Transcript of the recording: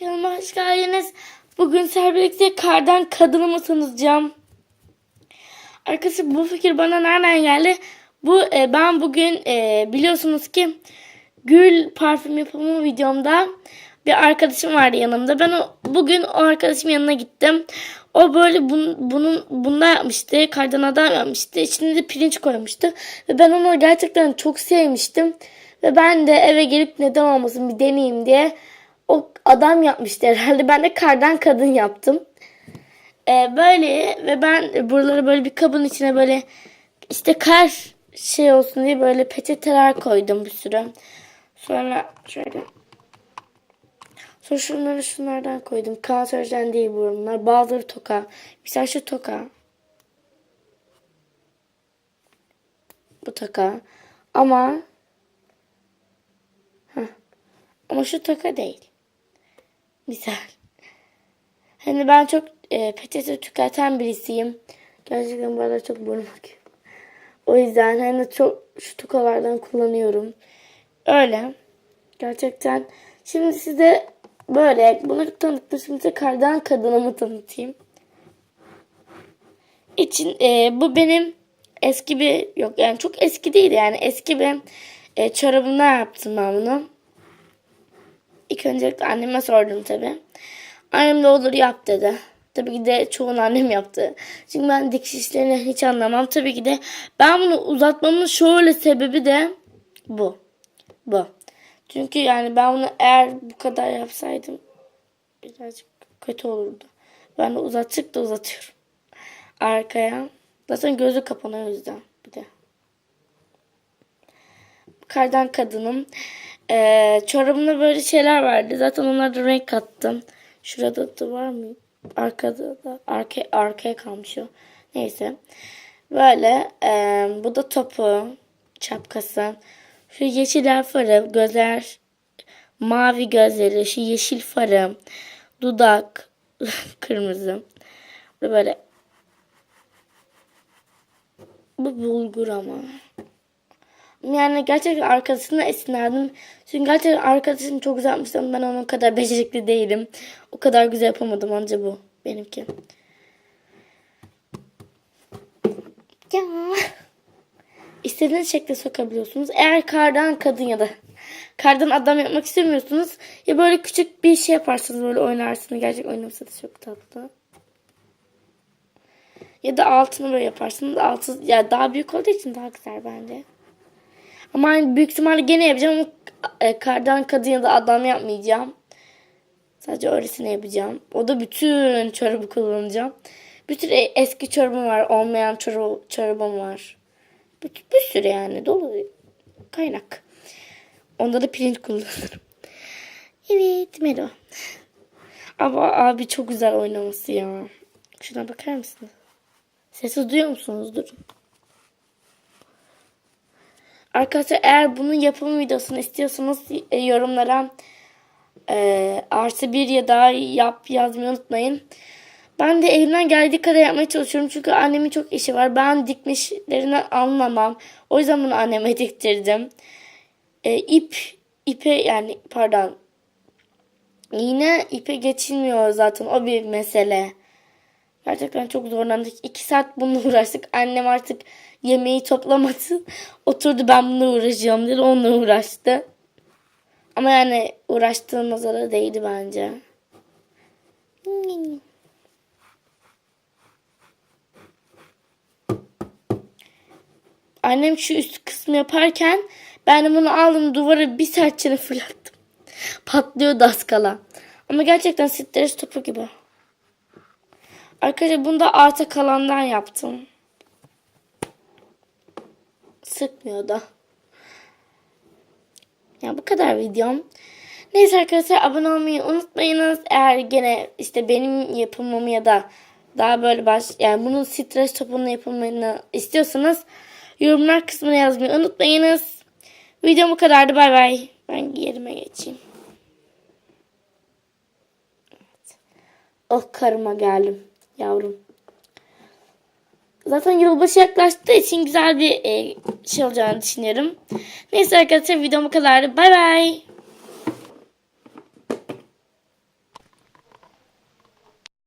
Kanalıma hoş geldiniz. Bugün sizlerle birlikte kardan kadınımı tanıtacağım. Arkadaşlar bu fikir bana nereden geldi? Bu e, ben bugün e, biliyorsunuz ki gül parfüm yapımı videomda bir arkadaşım vardı yanımda. Ben o, bugün o arkadaşımın yanına gittim. O böyle bun, bunun bunda yapmıştı. Kardan adam yapmıştı. İçine de pirinç koymuştu. Ve ben onu gerçekten çok sevmiştim. Ve ben de eve gelip neden olmasın bir deneyeyim diye o adam yapmıştı herhalde. Ben de kardan kadın yaptım. Ee, böyle ve ben buraları böyle bir kabın içine böyle işte kar şey olsun diye böyle peçeteler koydum bir sürü. Sonra şöyle Sonra şunları şunlardan koydum. Kanserjen değil bunlar. Bazıları toka. Mesela şu toka. Bu toka. Ama Heh. ama şu toka değil. Misal. Hani ben çok e, peçete tüketen birisiyim. Gerçekten bu arada çok burnum akıyor. O yüzden hani çok şu tokalardan kullanıyorum. Öyle. Gerçekten. Şimdi size böyle bunları tanıttım. Şimdi size kardan kadınımı tanıtayım. İçin e, bu benim eski bir yok yani çok eski değil yani eski bir e, çorabımdan yaptım ben bunu. İlk öncelikle anneme sordum tabi. Annem de olur yap dedi. Tabii ki de çoğunu annem yaptı. Çünkü ben dikiş işlerini hiç anlamam. Tabii ki de ben bunu uzatmamın şöyle sebebi de bu. Bu. Çünkü yani ben bunu eğer bu kadar yapsaydım birazcık kötü olurdu. Ben de uzattık da uzatıyorum. Arkaya. Zaten gözü kapanıyor o yüzden bir de. Kardan kadınım. Ee, çorabımda böyle şeyler vardı. Zaten onlara da renk kattım. Şurada da var mı? Arkada da arka, arkaya kalmış o. Neyse. Böyle e, bu da topu, çapkası. Şu yeşil farı, gözler mavi gözleri, şu yeşil farı, dudak kırmızı. Böyle bu bulgur ama. Yani gerçekten arkadaşına esinlendim. Çünkü gerçekten arkadaşım çok güzel yapmıştı ama ben onun kadar becerikli değilim. O kadar güzel yapamadım anca bu benimki. Ya. İstediğiniz şekilde sokabiliyorsunuz. Eğer kardan kadın ya da kardan adam yapmak istemiyorsunuz ya böyle küçük bir şey yaparsınız böyle oynarsınız. Gerçek oynaması da çok tatlı. Ya da altını böyle yaparsınız. Altı ya daha büyük olduğu için daha güzel bence. Ama hani büyük ihtimalle gene yapacağım e, kardan kadın ya da adam yapmayacağım. Sadece öylesine yapacağım. O da bütün çorabı kullanacağım. Bütün e- eski çorabım var. Olmayan çorabı, çorabım var. Bir, bir sürü yani dolu kaynak. Onda da pirinç kullanırım. Evet Melo. Ama abi çok güzel oynaması ya. Şuna bakar mısınız? Sesi duyuyor musunuz? Durun. Arkadaşlar eğer bunun yapım videosunu istiyorsanız e, yorumlara e, artı bir ya da yap yazmayı unutmayın. Ben de elimden geldiği kadar yapmaya çalışıyorum. Çünkü annemin çok işi var. Ben dikmişlerinden anlamam. O yüzden bunu anneme diktirdim. E, ip, ipe yani pardon. Yine ipe geçilmiyor zaten. O bir mesele. Gerçekten çok zorlandık. İki saat bununla uğraştık. Annem artık yemeği toplamadı. Oturdu ben bununla uğraşacağım dedi. Onunla uğraştı. Ama yani uğraştığım nazara değdi bence. Annem şu üst kısmı yaparken ben de bunu aldım duvara bir sertçene fırlattım. Patlıyor az kala. Ama gerçekten stres topu gibi. Arkadaşlar bunu da arta kalandan yaptım. Sıkmıyor da. Ya bu kadar videom. Neyse arkadaşlar abone olmayı unutmayınız. Eğer gene işte benim yapımımı ya da daha böyle baş yani bunun stres topunun yapımını istiyorsanız yorumlar kısmına yazmayı unutmayınız. Videom bu kadardı. Bay bay. Ben yerime geçeyim. Evet. Oh karıma geldim yavrum. Zaten yılbaşı yaklaştığı için güzel bir e, şey olacağını düşünüyorum. Neyse arkadaşlar videom bu kadardı. Bay bay.